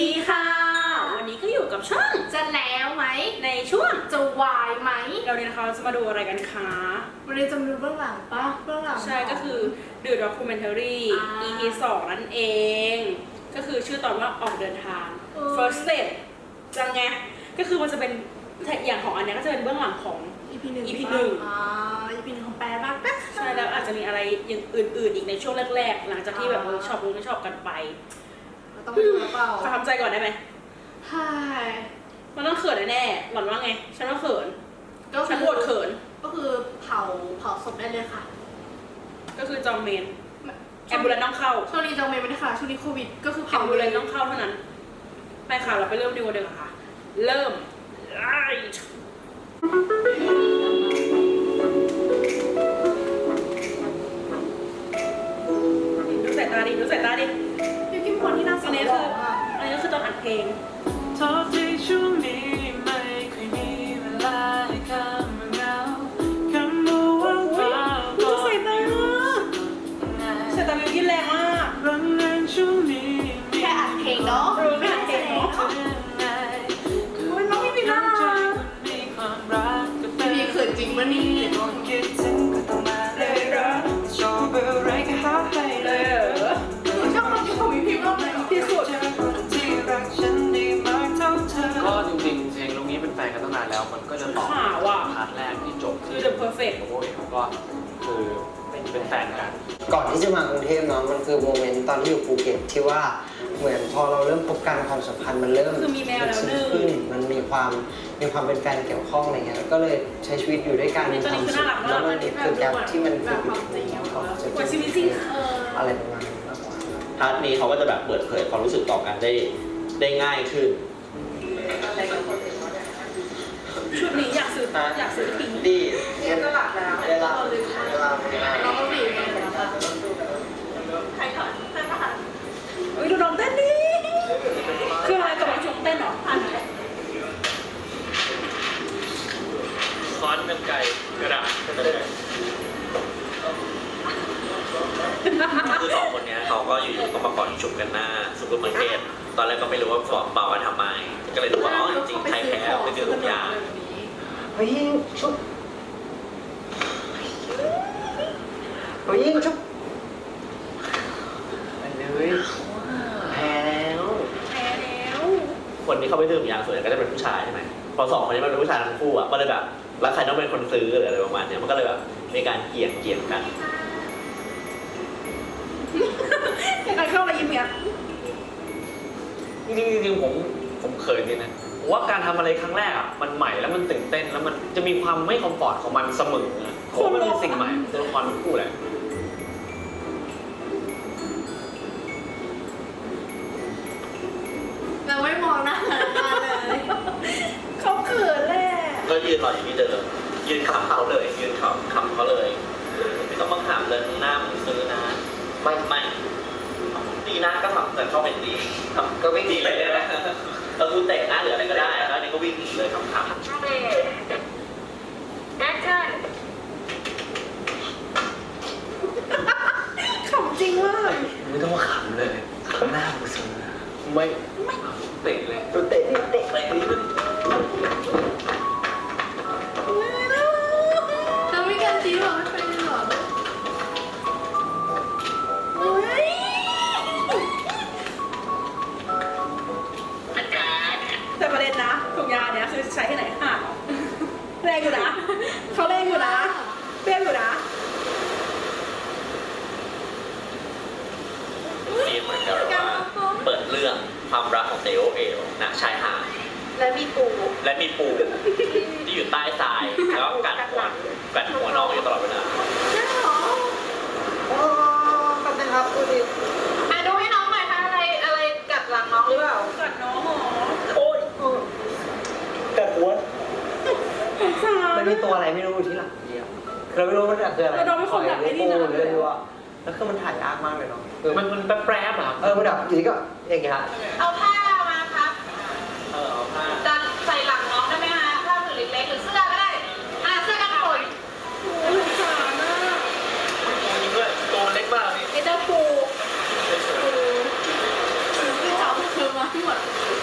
ดีค่ะ วันนี้ก็อยู่กับช่องจะแล้วไหม ในช่วงจะวายไหม เราเนี่ยนะคะจะมาดูอะไรกันคะวันนี้จะมาดูเบื้องหลังปะเบื้องหลัง ใช่ก็คือ The Documentary อ่า EP 2นั่นเอง ก็คือชื่อตอนว่าออกเดินทาง เออ First Step จังไง ก็คือมันจะเป็นอย่างของอันเนี้ยก็จะเป็นเบื้องหลังของอีพีหนึ่ง EP หนึ่ง อ่า EP หนึ่งของแปลบ้างแป๊บใช่แล้วอาจจะมีอะไรอย่างอื่น ๆ อีกในช่วงแรก ๆ หลังจากที่แบบเวิร์กช็อปเวิร์กช็อปกันไปเรา ต้องไปดูหรือเปล่าประทับใจก่อนได้ไหมใช่มันต้องเขินแน่ๆหล่อนว่าไง ฉันว่าเขิน ก็ฉันบวดเขิน ก็คือเผาเผาศพได้เลยค่ะ ก็คือจองเมนแอมบูเลนต้องเข้า ช่วงนี้จังเมย์ไม่ได้ค่ะ ช่วงนี้โควิด ก็คือแอเผามบูเลนต้องเข้าเท่านั้น ไปค่ะ เราไปเริ่มดูกันเลยค่ะ เริ่มไล่ดูสายตาดิ ดูสายตาดิ น คือ The Perfect โอ้ยเขาก็คือเป็นแฟนกัน ก่อนที่จะมากรุงเทพเนาะมันคือโมเมนต์ตอนที่อยู่ภูเก็ตที่ว่าเหมือนพอเราเริ่มพบกันความสัมพันธ์มันเริ่มคือมีแมวแล้วหนึ่ง ขึ้นมันมีความมีความเป็นแฟนเกี่ยวข้องอะไรเงี้ยก็เลยใช้ชีวิตอยู่ด้วยกันนี่มีตอนควานี้มคือสุน่าขรักมากแล้วมันคือแกลที่มันแบบความจริงอะความสุขกว่าชีวิตจริงเอออะไรประมาณนี้มากกว่า พาร์ทนี้เขาก็จะแบบเปิดเผยความรู้สึกต่อกันได้ได้ง่ายขึ้น ชุดนี้อยาก อยากซื้อทิ้งดีเรียนตลาดแล้วเวลาเวลาเวลาเราก็บีบเลยนะคะใครถอนใครถอนเอ้ยดูน้องเต้นดิคืออะไรกับน้องชมเต้นเหรอค้อนกันไกลกระดาษกันไกลคือสองคนนี้เขาก็อยู่ๆก็มาก่อนฉุบกันหน้าซูเปอร์มาร์เก็ตตอนแรกก็ไม่รู้ว่าฟอร์มเปล่าทำไม ก็เลยรู้ว่าอ๋อจริงๆใครแพ้ไปเจอทุกอย่าง เฮ้ยชุบเฮ้ยชุบไปเลยแพ้แล้วแพ้แล้วคนที่เข้าไปดื่มยาส่วนใหญ่ก็จะเป็นผู้ชายใช่ไหมพอสองคนนี้มันเป็นผู้ชายทั้งคู่อะก็เลยแบบแล้วใครต้องเป็นคนซื้อหรืออะไรประมาณเนี้ยมันก็เลยแบบมีการเกี่ยงเกี่ยงกันอยากเข้าไรยิ้มเนี่ยจริงๆจริงๆผมผมเขินจริงนะ ผมว่าการทำอะไรครั้งแรกอะมันใหม่แล้วมันตื่นเต้นแล้วมันจะมีความไม่คอมฟอร์ตของมันเสมอนะเพราะว่ามันเป็นสิ่งใหม่ตัวละครทั้งคู่แหละ เราไม่มองหน้ากันเลยเขาเขินแหละก็ยืนรออยู่ที่เดิมยืนขำเขาเลย ยืนขำขำเขาเลยไม่ต้องมาถามเลยหน้ามึงซื้อนะ ไม่ไม่ดีนะก็ทำแต่ชอบเป็นดีทำก็วิ่งหนีเลยนะ เออกูเตะหน้าหรืออะไรก็ได้แล้วอันนี้ก็วิ่งหนีเลยขำๆขำจริงมากไม่ต้องมาขำเลยขำหน้ามึงซื้อไม่ไม่เตะเลยตัวเตะที่เตะเตะ คือใช้ที่ไหนห่างแรงอยู่นะเขาแรงอยู่นะเปรี้ยวอยู่นะนี่เหมือนกับว่าเปิดเรื่องความรักของเตโอเอลณชายหาดและมีปูและมีปูที่อยู่ใต้ทรายแล้วก็กัดหัวกัดหัวน้องอยู่ตลอดเวลาใช่หรอโอ้ขอบคุณครับดูดิอะดูให้น้องหน่อยค่ะอะไรอะไรกัดหลังน้องหรือเปล่ากัดน้องเหรอ โอ้ย กัดหัว สงสาร มันมีตัวอะไรไม่รู้อยู่ที่หลังเดียวคือเราไม่รู้ว่ามันคืออะไรแต่เราไม่คนแบบไอ้นี่นะ หรืออะไรวะแล้วคือมันถ่ายยากมากเลยเนาะคือมันมันแป๊บแป๊บๆอะครับเออมันแบบอยู่ดีก็อย่างเงี้ยฮะ เอาผ้ามาครับ เออเอาผ้า ดันใส่หลังน้องได้ไหมคะผ้าผืนเล็กๆหรือเสื้อก็ได้ อะเสื้อกันฝน โอ้ยสงสารนะ จริงด้วยตัวมันเล็กมากนี่ ไอ้เจ้าปู พี่สาวเธอมา ที่หมด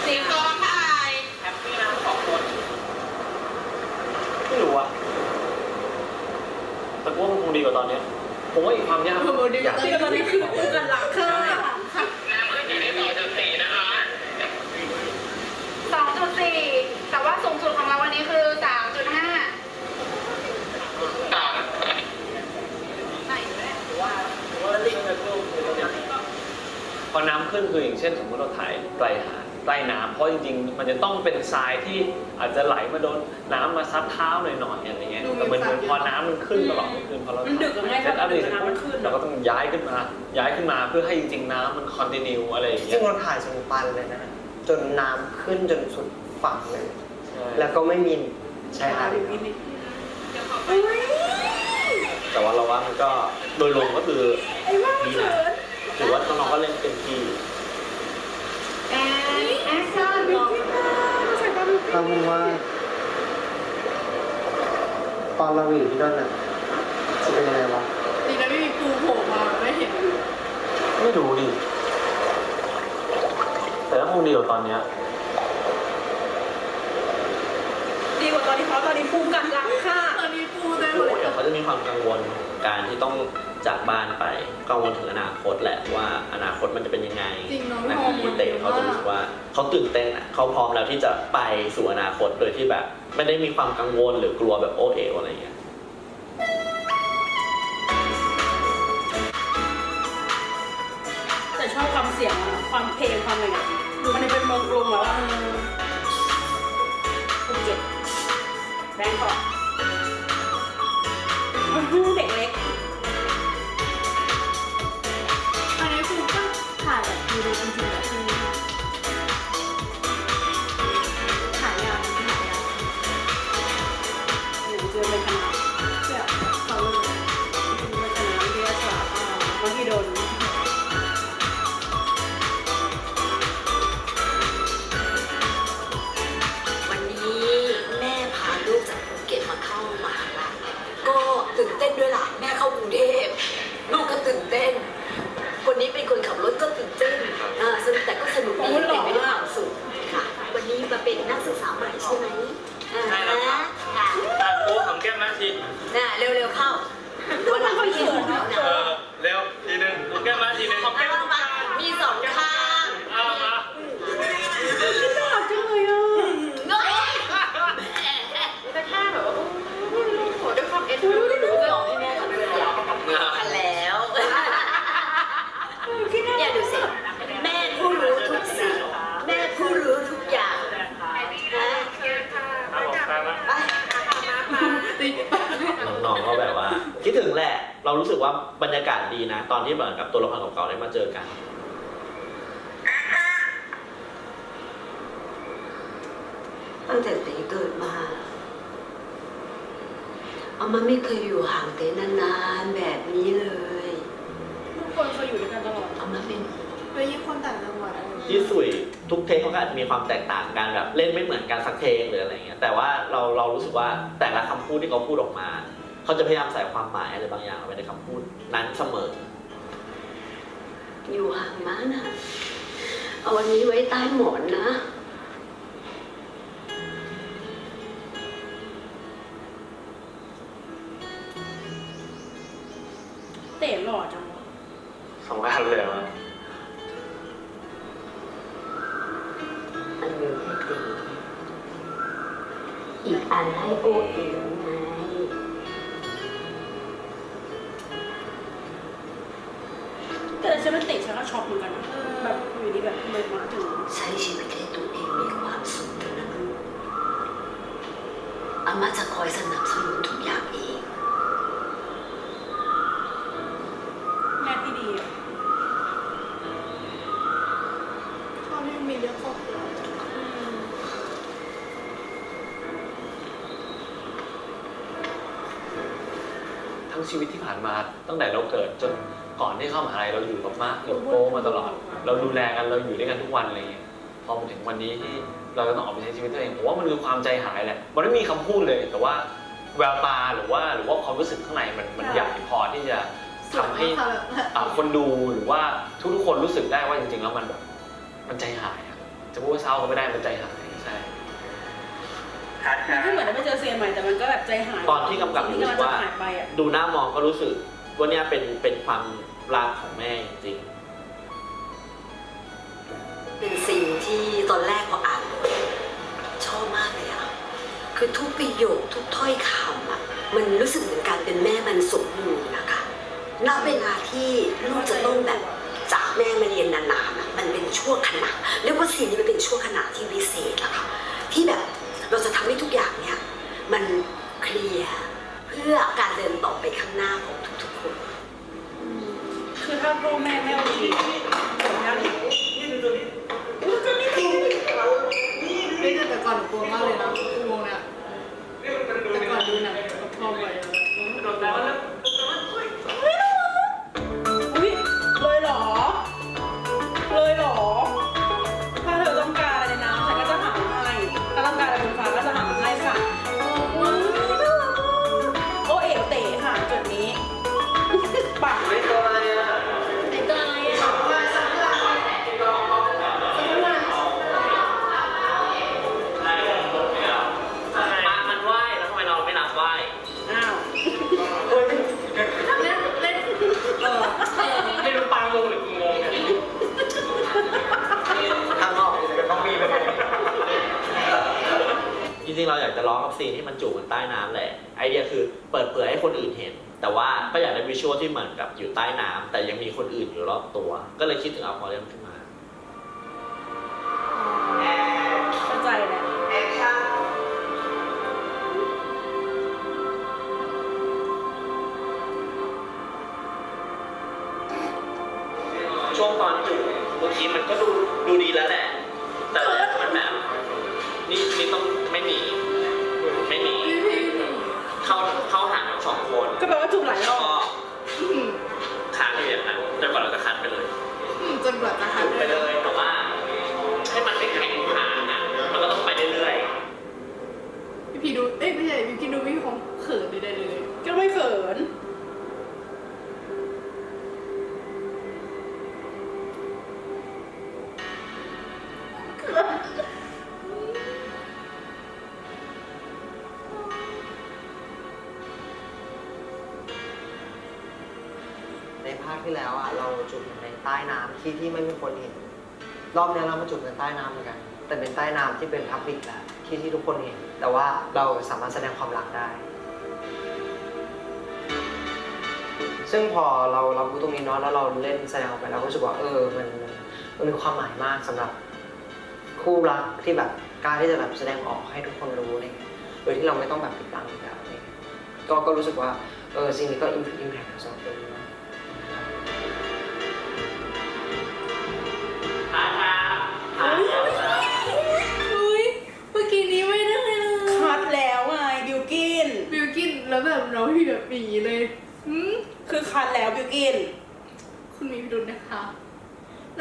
สิงโตถ่าย แฮปปี้นะสองคน ไม่รู้อะแต่กูว่ามันคงดีกว่าตอนเนี้ยผมว่าอีกความยาก โมเดลที่ตอนนี้คือกันหลักค่ะ สองจุดสี่แต่ว่าสูงสุดของเราวันนี้คือสามจุดห้าไหนเนี่ย พอน้ำขึ้นคืออย่างเช่น สมมติเราถ่ายไกลหาดใกล้น้ำเพราะจริงๆ มันจะต้องเป็นทรายที่อาจจะไหลมาโดนน้ำมาซัดเท้าหน่อยๆอะไรเงี้ยแต่เหมือนเหมือนพอ น้ำมันขึ้นตลอดทั้งคืนพอเรามันดึกกับไงเสร็จแล้วดึกเสร็จน้ำปุ๊มันบขึ้น เราก็ต้องย้ายขึ้นมา ย้ายขึ้นมาเพื่อให้จริงๆน้ำมันคอนติเนียอะไรอย่างซึ่เงี้งยเราถ่ายจนปันเลยนะ จนน้ำขึ้นจนสุดฝั่งเลย ใช่แล้วก็ไม่มีชายหาดอีกแต่ว่าเราว่ามันก็โดยรวมก็คือไอ้ว่าดีเขินะนถือว่าน้องๆก็เล่นเต็มที่แอนแอคชั่นบิวตี้มาใส่ตาบิวตี้ถ้ามึงว่า ตอนเราอยู่ที่นั่นน่ะ จะเป็นยังไงวะ ดีนะไม่มีปูโผล่มาไม่เห็นไม่รู้ดิ แต่ถ้าคงดีกว่าตอนเนี้ยดีกว่าตอนนี้เพราะตอนนี้ปูกัดหลังค่ะ ตอนนี้ปูได้หมดเลยเดี๋ยวเขาจะมีความกังวลการที่ต้องจากบ้านไปกังวลถึงอนาคตแหละว่าอนาคตมันจะเป็นยังไงจริงเนาะนะฮอร์โมนพี่เต๋เขาจะรู้สึกว่าเขาตื่นเต้นอะเขาพร้อมแล้วที่จะไปสู่อนาคตโดยที่แบบ ไม่ได้มีความกังวลหรือกลัวแบบโอเอวอะไรอย่างเงี้ย ความเลยเงี้ยดูมันเป็นเมืองกรุงแล้วอะภูเก็ตแบงกอกอื้อหือเด็ก เรารู้สึกว่าบรรยากาศดีนะ ตอนที่เหมือนกับตัวละครเก่าๆได้มาเจอกัน ตั้งแต่เต๋เกิดมาอามาไม่เคยอยู่ห่างเต๋นานๆแบบนี้เลยทุกคนเขาอยู่ด้วยกันตลอดอามาเป็นแล้วยิ่งคนต่างจังหวัดอะไรอย่างเงี้ยที่สุยทุกเทคเขาก็อาจจะมีความแตกต่างกันแบบเล่นไม่เหมือนกันสักเทคหรืออะไรเงี้ยแต่ว่าเราเรารู้สึกว่าแต่ละคำพูดที่เขาพูดออกมา เขาจะพยายามใส่ความหมายอะไรบางอย่างไว้ในคำพูดนั้นเสมอ อยู่ห่างมานะ เอาวันนี้ไว้ใต้หมอนนะ เต๋หล่อจังวะสองอันเลยมั้ยอันหนึ่งให้ตีอีกอันให้โอเอ๋วไง ฉันมันเต๋ฉันก็ช็อกเหมือนกันนะแบบอยู่ดีแบบเลยมาถึงใช้ชีวิตให้ตัวเองมีความสุขเถอะนะลูกอาม่าจะคอยสนับสนุนทุกอย่างเอง แม่ที่ดีอะ ชอบที่มีเรื่องครอบครัว ทั้ง ชีวิตที่ผ่านมาตั้งแต่เราเกิดจนก่อนที่เข้ามหาลัยเราอยู่กับมากกับโป้มาตลอด เราดูแลกันเราอยู่ด้วยกันทุกวันอะไรเงี้ยพอมาถึงวันนี้ที่เราจะต้องออกไปใช้ชีวิตตัวเองผมว่ามันคือความใจหายแหละมันไม่มีคำพูดเลยแต่ว่าแววตาหรือว่าหรือว่าความรู้สึกข้างในมันมันใหญ่พอที่จะทำให้อ่าคนดูหรือว่าทุกๆคนรู้สึกได้ว่าจริงๆแล้วมันแบบมันใจหายอะจะพูดว่าเศร้าก็ไม่ได้มันใจหาย ใช่มันก็เหมือนได้ไปเจอเซียนใหม่แต่มันก็แบบใจหายตอนที่กำกับสิ่งรู้ที่สึกำลังจะกว่าหายไปอะดูหน้ามองก็รู้สึกว่าเนี่ยเป็นเป็นความรักของแม่จริง เป็นสิ่งที่ตอนแรกพออ่านบทชอบมากเลยอะคือทุกประโยคทุกถ้อยคำอะมันรู้สึกเหมือนการเป็นแม่มันสมบูรณ์นะคะณเวลาที่ลูกจะต้องแบบจากแม่มาเรียนนานๆอะมันเป็นช่วงขณะเรียกว่าสิ่งนี้มันเป็นช่วงขณะที่วิเศษอะค่ะที่แบบ เราจะทำให้ทุกอย่างเนี่ยมันเคลียร์เพื่อการเดินต่อไปข้างหน้าของทุกๆคน คือถ้าพ่อแม่ไม่โอเคผลงานนี้อู้จะนี่ดีเฮ้ยแต่แต่ก่อนหนูกลัวมากเลยนะอุโมงค์เนี่ยแต่ก่อนดูหนัง ตัว ก็เลยคิดถึงเอาพอเรียมขึ้นมาเข้าใจแล้วช่วงตอนจูบเมื่อกี้มันก็ดูดูดีแล้วแหละ แต่ว่ามันแบบนี่นี่ต้องไม่หนีไม่หนีเข้าเข้าหาทั้งสองคน ก็แปลว่าจูบหลายรแล้วอบ รอบนี้เรามาจุดในใต้น้ำเหมือนกัน แต่เป็นใต้น้ำที่เป็นพับลิกแหละที่ที่ทุกคนเห็น แต่ว่าเราสามารถแสดงความรักได้ ซึ่งพอเราเรารู้ตรงนี้เนาะแล้วเราเล่นแสดงออกไปเราก็รู้สึกว่าเออมันมันมีความหมายมากสำหรับคู่รักที่แบบกล้าที่จะแบบแสดงออกให้ทุกคนรู้อะไรเงี้ยโดยที่เราไม่ต้องแบบปิดบังอยู่แล้วอะไรเงี้ยก็ก็รู้สึกว่าเออสิ่งนี้ก็อิมอิมแพคสำหรับตัว แบบหนีเลยอืมคือคัดแล้วบิวกิน คุณมีพิรุธนะคะ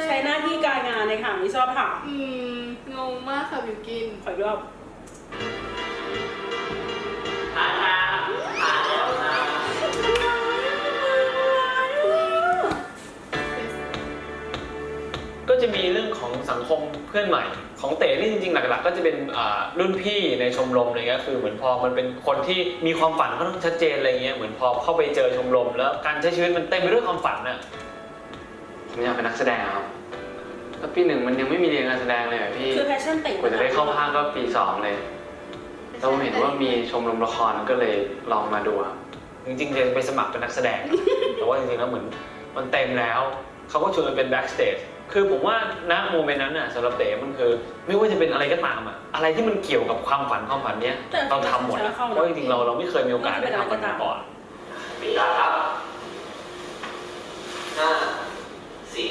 ใช้หน้าที่การงานในถามที่ชอบถามอืมงงมากค่ะบิวกิน ขออีกรอบท้าทาท จะมีเรื่องของสังคมเพื่อนใหม่ ของเต๋นี่จริงๆหลักๆ ก็จะเป็นอ่ารุ่นพี่ในชมรมอะไรเงี้ยคือเหมือนพอมันเป็นคนที่มีความฝันค่อนข้างชัดเจนอะไรเงี้ยเหมือนพอเข้าไปเจอชมรม แล้วการใช้ชีวิตมันเต็มไปด้วยความฝันน่ะผมอยากเป็นนักแสดงครับแล้วปีหนึ่งมันยังไม่มีเรียนการแสดงเลยอะพี่คือแพชชั่นเต๋กว่าจะได้เข้าภาคก็ปีสองเลยแล้วผมเห็นว่ามีชมรมละครก็เลยลองมาดูครับจริงๆจะไปสมัครเป็นนักแสดง แต่ว่าจริงๆแล้วเหมือนมันเต็มแล้ว เขาก็ชวนมันเป็นแบ็กสเตจ คือผมว่าณโมเมนต์นั้นน่ะสำหรับเต๋มันคือ ไม่ว่าจะเป็นอะไรก็ตามอะอะไรที่มันเกี่ยวกับความฝันความฝันเนี้ยเราทำหมดอะเพราะจริงๆเราเราไม่เคยมีโอกาสได้ทำมันมาก่อนปิดตาครับห้าสี่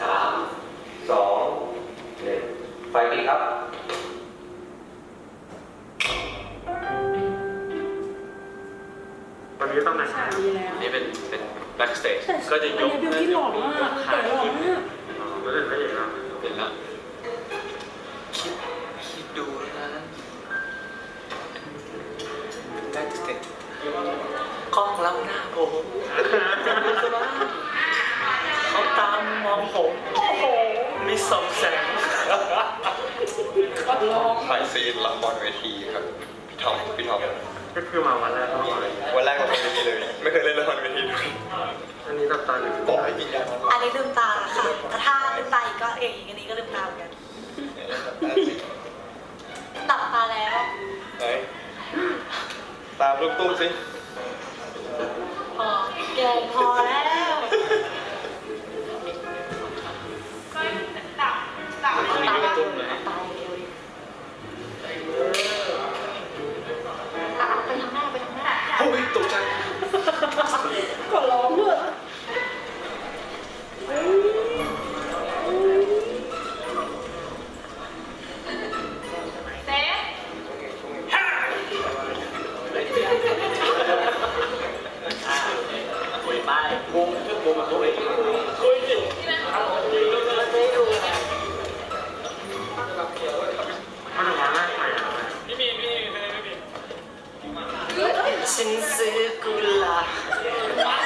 สามสองหนึ่งไฟปิดครับตอนนี้ต้องไหนฉากดีแล้วนี่เป็นเป็น แบ็กสเตจก็จะยกอันนี้บิวกินหล่อมากเต๋หล่อมากแล้วเป็นพระเอกครับเห็นแล้วคิดคิดดูนะแบ็กสเตจกล้องรับหน้าผมเขาตามมองผมโอ้โหมีสองแสงร้องถ่ายซีนละครเวทีครับพี่ทอมพี่ทอม ก็คือมาวันแรกก็มาเลยวันแรกละครเวทีเลย ไม่เคยเล่นละครเวทีเลยอันนี้ตับตาอยู่บอกให้กินยาอันนี้ลืมตาค่ะแต่ถ้าลืมตาอีกก็อย่างนี้อันนี้ก็ลืมตาเหมือนกันตับตาแล้วไหนตามลูกตุ้มสิ ฉันซื้อกุหลาบ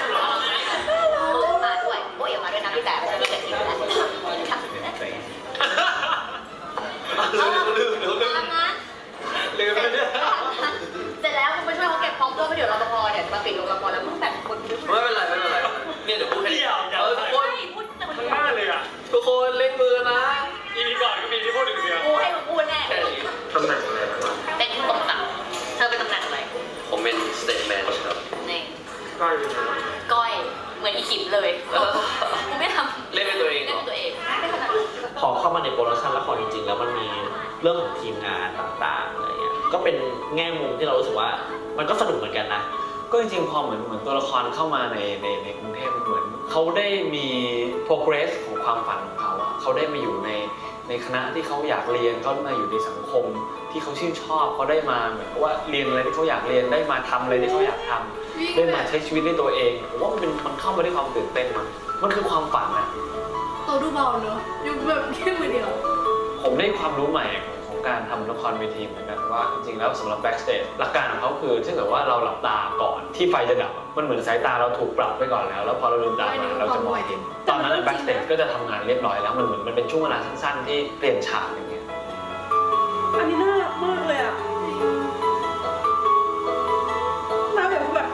ขิมเลยกูไม่ทำเล่นเป็นตัวเองเหรเล่นอเป็นตัวเองไม่ถนัดพอเข้ามาในโปรดักชันละครจริงๆ แล้วมันมีเรื่องของทีมงานต่างๆอะไรเงี้ยก็เป็นแง่มุมที่เรารู้สึกว่ามันก็สนุกเหมือนกันนะ ก็จริงๆ พอเหมือนเหมือนตัวละครเข้ามาในในในกรุงเทพเหมือนเขาได้มี progress ของความฝันของเขาอะเขาได้มาอยู่ใน ในคณะที่เขาอยากเรียนเขามาอยู่ในสังคม ที่เขาชื่นชอบเขาได้มาเหมือนกับว่าเรียนอะไรที่เขาอยากเรียนได้มาทำอะไรที่เขาอยากทำได้มาใช้ชีวิตด้วยตัวเองผมว่ามันเป็นมันเข้ามาด้วยความตื่นเต้นมันมันคือความฝันอะ ตัวดูเบาเนอะอยู่แบบแค่มือเดียว ผมได้ความรู้ใหม่ของ การทำละครเวทีเหมือนกันว่าจริงๆแล้วสำหรับ backstage หลักการของเขาคือถ้าเกิดว่าเราหลับตาก่อนที่ไฟจะดับอะมันเหมือนสายตาเราถูกปรับไปก่อนแล้ว แล้วพอเราลืมตามาเราจะมองเห็นตอนนั้นอะ backstage ก็จะทำงานเรียบร้อยแล้วมันเหมือนมันเป็นช่วงเวลาสั้นๆ ที่เปลี่ยนฉากอย่างเงี้ยอันนี้น่ารักมากเลยอะน่าแบบแบบ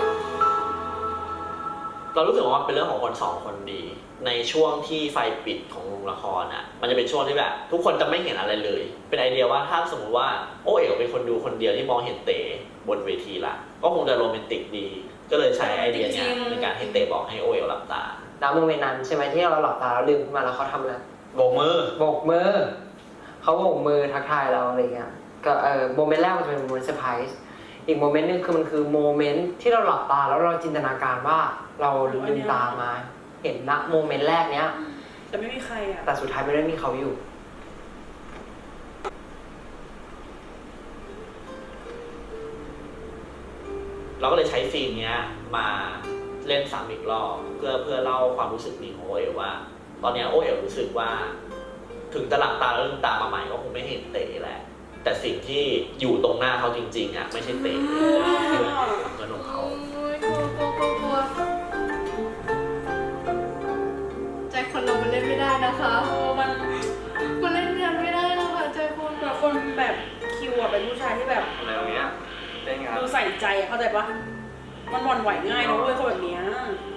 เรารู้สึกว่ามันเป็นเรื่องของคนสองคนดี ในช่วงที่ไฟปิดของโรงละครอะ มันจะเป็นช่วงที่แบบ ทุกคนจะไม่เห็นอะไรเลย เป็นไอเดียว่าถ้าสมมติว่าโอเอ๋วเป็นคนดูคนเดียวที่มองเห็นเต๋บนเวทีละก็คงจะโรแมนติกดี ก็เลยใช้ไอเดียเนี้ยในการให้เต๋บอกให้โอเอ๋วหลับตาแล้วโมเมนต์นั้นใช่ไหมที่เราหลับตาแล้วลืมขึ้นมาแล้วเขาทำอะไรโบกมือโบกมือเขาโบกมือทักทายเราอะไรเงี้ยก็เออโมเมนต์แรกมันจะเป็นโมเมนต์เซอร์ไพรส์อีกโมเมนต์หนึงคือมันคือโมเมนต์ที่เราหลับตาแล้วเราจินตนาการว่าเราลืมตามา เห็นณโมเมนต์แรกเนี้ย แต่ไม่มีใครอะแต่สุดท้ายไม่ได้มีเขาอยู่ เราก็เลยใช้ซีนเนี้ยมาเล่นซ้ำอีกรอบเพื่อเพื่อเล่าความรู้สึกนี้ของโอเอ๋วว่า ตอนเนี้ยโอเอ๋วรู้สึกว่า ถึงจะหลับตาแล้วลืมตามาใหม่ก็คงไม่เห็นเต๋แหละ แต่สิ่งที่อยู่ตรงหน้าเขาจริงๆอะไม่ใช่เต๋คือเงินของเขา นะคะโอ้มันมันเล่นกันไม่ได้นะคะใจคนแบบคนแบบคิวอะเป็นผู้ชายที่แบบ อะไรอย่างเงี้ยได้งานดูใส่ใจอะเข้าใจปะมันหวั่นไหวง่ายนะเว้ยคนแบบเนี้ย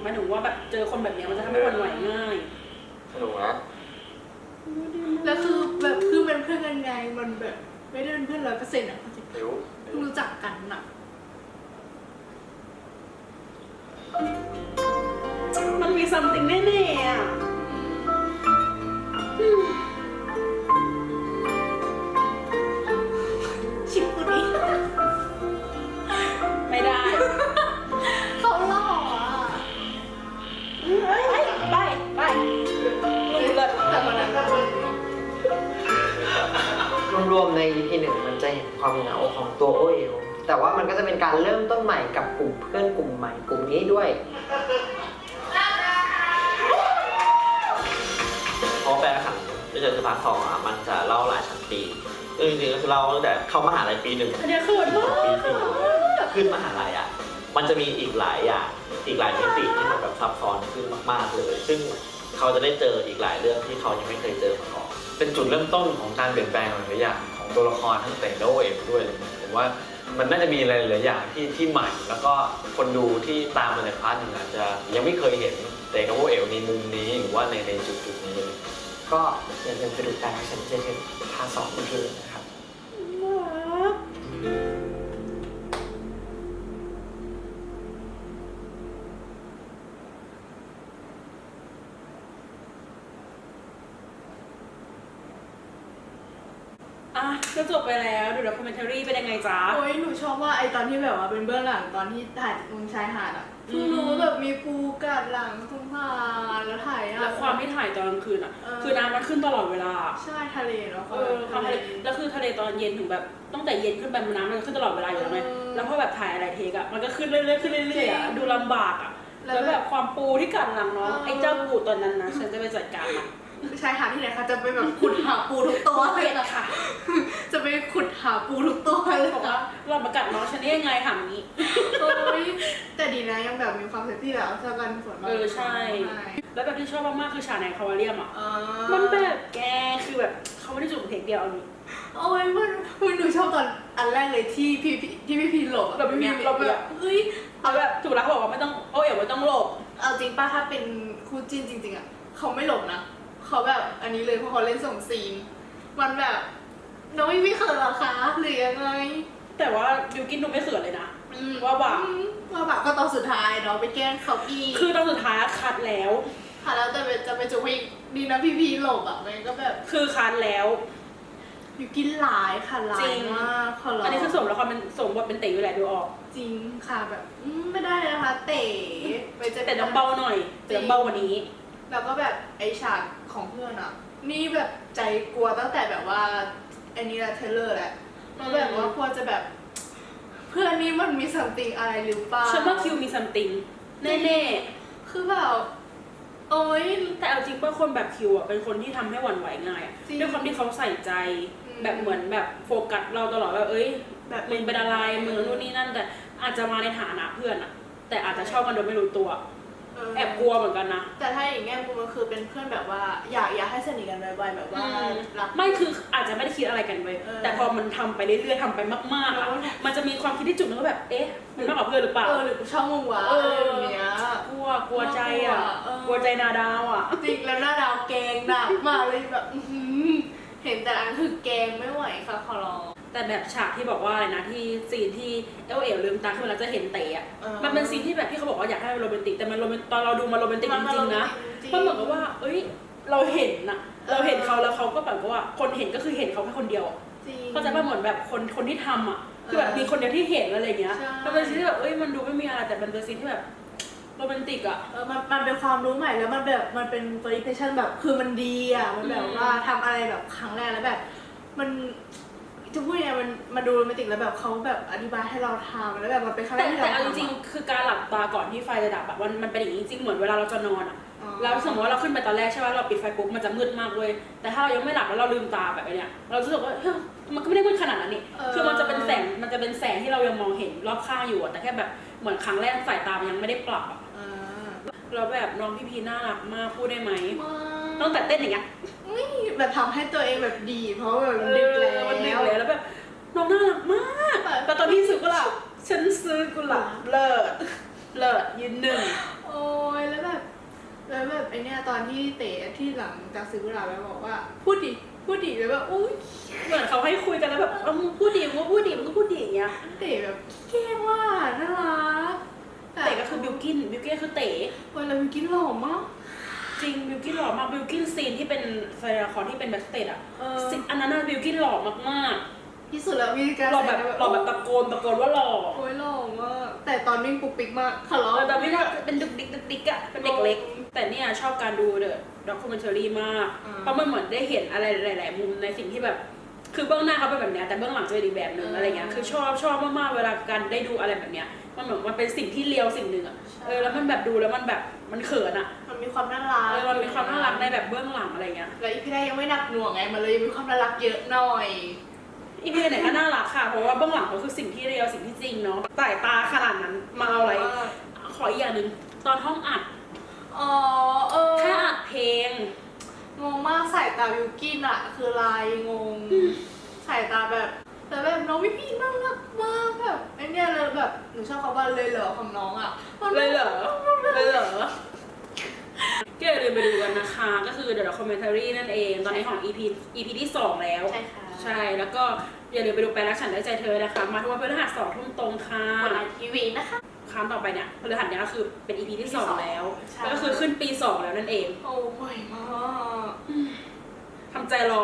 หมายถึงว่าแบบเจอคนแบบเนี้ยมันจะทำให้หวั่นไหวง่าย สนุกนะแล้วคือแบบคือเป็นเพื่อนกันไงมันแบบไม่ได้เป็นเพื่อนร้อยเปอร์เซ็นต์อะเขาจะเดี๋ยวเพิ่งรู้จักกันอะมันมี something แน่ๆอะอืม ชิปคนนี้ไม่ได้เขาหล่ออะเฮ้ยไปไปลุงเลิศแต่วันนั้นรวมๆใน EP หนึ่งมันจะเห็นความเหงาของตัวโอเอลแต่ว่ามันก็จะเป็นการเริ่มต้นใหม่กับกลุ่มเพื่อนกลุ่มใหม่กลุ่มนี้ด้วย นไม่เจอสภาสองอะมันจะเล่าหลายชั้นปีคือจริงๆก็คือเล่าตั้งแต่เข้ามหาลัยปีหนึ่งอันเนี้ยเขินมากปีสี่ขึ้นมหาลัยอะมันจะมีอีกหลายอย่างอีกหลายมิติที่มันแบบซับซ้อนขึ้นมากๆเลย ซึ่งเขาจะได้เจออีกหลายเรื่องที่เขายังไม่เคยเจอมาก่อนในเป็นจุดเริ่มต้นของการเปลี่ยนแปลงหลายๆอย่างของตัวละครทั้งเต๋และโอเอ๋วด้วยอะไรเงี้ยผมว่ามันน่าจะมีอะไรหลายๆอย่างที่ที่ใหม่ แล้วก็คนดูที่ตามมาในพาร์ทหนึ่งอาจจะยังไม่เคยเห็นเต๋กับโอเอ๋วในมุมนี้หรือว่าในในจุดจุดๆนี้ ก็อย่าลืมไปดูการแอคชั่นเจนพาร์ทสองอีกทีหนึงนะครับ อะก็จบไปแล้วดูแล้วคอมเมนต์รีเป็นยังไงจ๊ะ โอ้ยหนูชอบว่าไอตอนที่แบบว่าเป็นเบื้องหลังตอนที่ถ่ายตรงชายหาดอะ อืมคือรู้ว่าแบบมีปูกัดหลังทุ่งพานแล้วถ่ายอะแล้วความที่ถ่ายตอนกลางคืนอะ เออ คือน้ำมันขึ้นตลอดเวลาใช่ทะเลเนาะเออความทะเลแล้วคือทะเลตอนเย็นถึงแบบตั้งแต่เย็นขึ้นไปมันน้ำมันขึ้นตลอดเวลาอยู่แล้วไงเออแล้วพอแบบถ่ายอะไรเทคอะมันก็ขึ้นเรื่อยๆขึ้นเรื่อยๆอะจริงดูลำบากอะ แล้แล้ววแบบแบบความปูที่กัดหลังน้องเออไอ้เจ้าปูตัวนั้นนะฉันจะไปจัดการมันชายหาดที่ไหนคะจะไปแบบขุดหาปูทุกตัวเกเลลียยดนะค่ะ จะไปขุดหาปูทุกตัวเลยบอกค่ะว่าเรามากัดน้องฉันได้ยังไงถามนี้โอ้ยแต่ดีนะยังแบบมีความเซฟตี้แบบเท่ากันฝนมาเออใช่ แล้วแบบที่ชอบมากๆคือฉากในคาวาเรียมอะอ่ามันแบบแกคือแบบเขาไม่ได้จุดเทคเดียวเอานี้โอ้ยมันมันหนูชอบตอนอันแรกเลยที่พี่พี่ที่พี่พีหลบอะแบบพี่พีหลบแบบเฮ้ย เอาแบบถูกแล้วเขาบอกว่าไม่ต้องโอ้ยอย่าไม่ต้องหลบเอาจริงป้าถ้าเป็นคู่จิ้นจริง ๆอะเขาไม่หลบนะเขาแบบอันนี้เลยเพราะเขาเล่นส่งซีนมันแบบน้องไม่เขินเหรอคะหรือยังไง แต่ว่าบิวกินดูไม่เขินเลยนะ อืมว่าแบบอืมว่าแบบก็ตอนสุดท้ายเนาะไปแกล้งเขาอีกคือตอนสุดท้ายคัดแล้ว ค่ะแล้วแต่จะไปจุกอีกดีนะพี่พีหลบอะมันก็แบบ คือคัดแล้ว อยู่กินหลายค่ะหลาจริยง มากขอร้องอันนี้คือสมแล้วความเป็นสมบทเป็นเต๋อยู่แหละดูออก จริงค่ะแบบอืมไม่ได้นะคะ เต๋ไปเจอแต่ต้องเบาหน่อยแต่ต้องเบากว่านี้ แล้วก็แบบไอฉากของเพื่อนอะ นี่แบบใจกลัวตั้งแต่แบบว่าไอันนี้แหละเทเลอร์แหละแล้วแบบว่าควรจะแบบ เพื่อนนี่มันมีสัมติงอะไรหรือเปล่าฉันว่าคิวมีซัมติงแน่คือแบบ โอ้ยๆแต่เอาจริงป่ะคนแบบคิวอะเป็นคนที่ทำให้หวั่นไหวง่ายอะจริง ด้วยความที่เขาใส่ใจอืม แบบเหมือนแบบโฟกัสเราตลอดว่าเอ้ย แบบมึงเป็นอะไรมึงนู่นนี่นั่น แต่อาจจะมาในฐานะเพื่อนอะแต่อาจจะชอบกันโดยไม่รู้ตัวเออแอบกลัวเหมือนกันนะแต่ถ้าอย่างแง่มุมมันคือเป็นเพื่อนแบบว่า อยากอยากให้สนิทกันไวๆแบบว่ารัก ไม่คืออาจจะไม่ได้คิดอะไรกันเลยเออแต่พอมันทำไปเรื่อยๆทำไปมากๆอะเออ มันจะมีความคิดที่จุดนึงว่าแบบเอ๊ะมันมากกว่าเพื่อนหรือเปล่า เออหรือกูชอบมึงวะเออะไรอแบบเนี้ย กลัวกลัวใจอะ เออ กลัวใจนาดาวอะ จริงแล้วหน้าดาวแกงหนักมากเลยแบบอื้อหือ เห็นแต่อันคือแกงไม่ไหวค่ะขอร้อง แต่แบบฉากที่บอกว่าอะไรนะที่ซีนที่เอลเอลลืมตาขึ้นมาแล้วจะเห็นเตะอะเออ มันเป็นซีนที่แบบที่เขาบอกว่าอยากให้มันโรแมนติกแต่มันโรแมนตอนเราดูมันโรแมนติกจริงๆนะจริงมันเหมือนกับว่า เอ้ย เราเห็นนะเราเห็นเขาแล้วเขาก็แบบว่าคนเห็นก็คือเห็นเขาแค่คนเดียวอะจริง เข้าใจป่ะเหมือนแบบคนคนที่ทำอะคือแบบเออมีคนเดียวที่เห็นอะไรเงี้ยใช่ มันเป็นซีนที่แบบเอ้ยมันดูไม่มีอะไรแต่มันเป็นซีนที่แบบโรแมนติกอะ เออมันมันเป็นความรู้ใหม่แล้วมันแบบมันเป็น presentation แบบคือมันดีอะมันแบบอืมว่าทำอะไรแบบครั้งแรกแล้วแบบ มันจะพูดยังไงมันมันดูโรแมนติกแล้วแบบเขาแบบอธิบายให้เราทำแล้วแบบมันเป็นครั้งแรแต่กที่แต่เราเอาจทำริงๆคือการหลับตาก่อนที่ไฟจะดับแบบมันมันเป็นอย่างนี้จริงๆเหมือนเวลาเราจะนอนอะอ๋อ แล้วสมมติว่าเราขึ้นไปตอนแรกใช่ไหมเราปิดไฟปุ๊บมันจะมืดมากเลยแต่ถ้าเรายังไม่หลับแล้วเราลืมตาแบบไอ้เนี้ยเราจะรู้สึกว่าเฮ้ยมันก็ไม่ได้มืดขนาดนั้นนี่เออ คือมันจะเป็นแสงมันจะเป็นแสงที่เรายังมองเห็นรอบข้างอยู่อะแต่แค่แบบเหมือนครั้งแรกสายตามันยังไม่ได้ปรับอะอ่า แล้วแบบน้องพี่พีน่ารักมากพูดได้ไหมมาตั้งแต่เต้นอย่างเงี้ยอุ๊ยแบบทำให้ตัวเองแบบดี เพราะว่าแบบเอดึกอแล้วมันดึกแล้วแล้วแบบน้องน่ารักมาก แต่ตอนที่ซื้อกุหลาบฉันซื้อกุหลาบเลิศเลิศยืนหนึ่งโอ้ยแล้วแบบแล้วแบบไอเนี้ยตอนที่เตะที่หลังจากซื้อกุหลาบแล้วบอกว่าพูดดิพูดดิแล้วแบบอุ้ยเหมือนเขาให้คุยกันแล้วแบบเออมึงพูดดีมึงก็พูดดีมึงก็พูดดีอย่างเงี้ยเตะแบบแกล้งว่าน่ารัก เต๋ก็คือบิวกินบิวกินคือเต๋วันเราไปกินหล่อมากจริงบิวกินหล่อมากบิวกินซีนที่เป็นแสดงละครที่เป็นแบ็คสเตจอะเออซีนอันนั้นน่ะบิวกินหล่อมากที่สุดแล้วมีๆการหล่อแบบสดงหล่อแบบตะโกนตะโกนว่าหล่อโอ้ยหล่อมากแต่ตอนวิ่งปุกปิกมากขอร้องเออแต่ไม่ว่าเป็นดุกดิกดุกดิกอะเป็นเด็กเล็ก แต่เนี่ยชอบการดูเดอะด็อกิเมนทารีมากอ่าเพราะมันเหมือนได้เห็นอะไรหลาย ๆ มุมในสิ่งที่แบบ คือเบื้องหน้าเขาเป็นแบบเนี้ยแต่เบื้องหลังจะเป็นอีกแบบหนึ่งอ่าอะไรเงี้ยคือชอบชอบมากๆเวลาการได้ดูอะไรแบบเนี้ยมันเหมือนมันเป็นสิ่งที่เลียวสิ่งหนึ่งอะเออแล้วมันแบบดูแล้วมันแบบมันเขินอะมันมีความน่ารักเออมันมีความน่ารักในแบบเบื้องหลังอะไรเงี้ยแล้วอีพีแรกยังไม่หนักหน่วงไงมันเลยมีความน่ารักเยอะหน่อยอีพีไหนก็น่ารักค่ะเพราะว่าเบื้องหลังเขาคือสิ่งที่เรียวสิ่งที่จริงเนาะสายตาขนาดนั้นมาเอาอะไรขออีกอย่างหนึ่งตอนห้องอัดอ๋อเออแค่อัดเพลงงงมากสาย ตาวิวกินอะคือลายงง สายตาแบบ แต่แบบน้องพี่พี่น่ารักมากแบบไอเนี้ยเลยแบบหนูชอบคำว่าเลยเหรอของน้องอะมันเลยเหรอเลยเหรอก็อย่าลืมไปดูกันนะคะ ก็คือ The Documentary นั่นเอง ตอนนี้ของ EP EP ที่ 2 แล้ว ใช่ค่ะ ใช่ แล้วก็อย่าลืมไปดูแปลรักฉันได้ใจเธอนะคะ มาทุกวันพฤหัสสองทุ่มตรงค่ะบนไอทีวีนะคะครั้งต่อไปเนี่ยพฤหัสเนี้ยก็คือเป็น EP ที่ 2 แล้วใช่ก็คือขึ้นปี 2 แล้วนั่นเอง โอ้โหมาก ทำใจรอ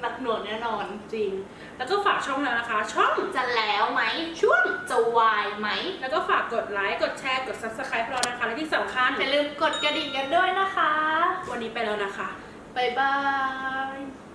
หนักหน่วงแน่นอนจริง แล้วก็ฝากช่องแล้วนะคะ ช่องจะแล้วไหมช่วงจะวายไหม แล้วก็ฝากกดไลค์กดแชร์กด subscribe พวกเรานะคะและที่สำคัญอย่าลืมกดกระดิ่งกันด้วยนะคะ วันนี้ไปแล้วนะคะ บ๊ายบาย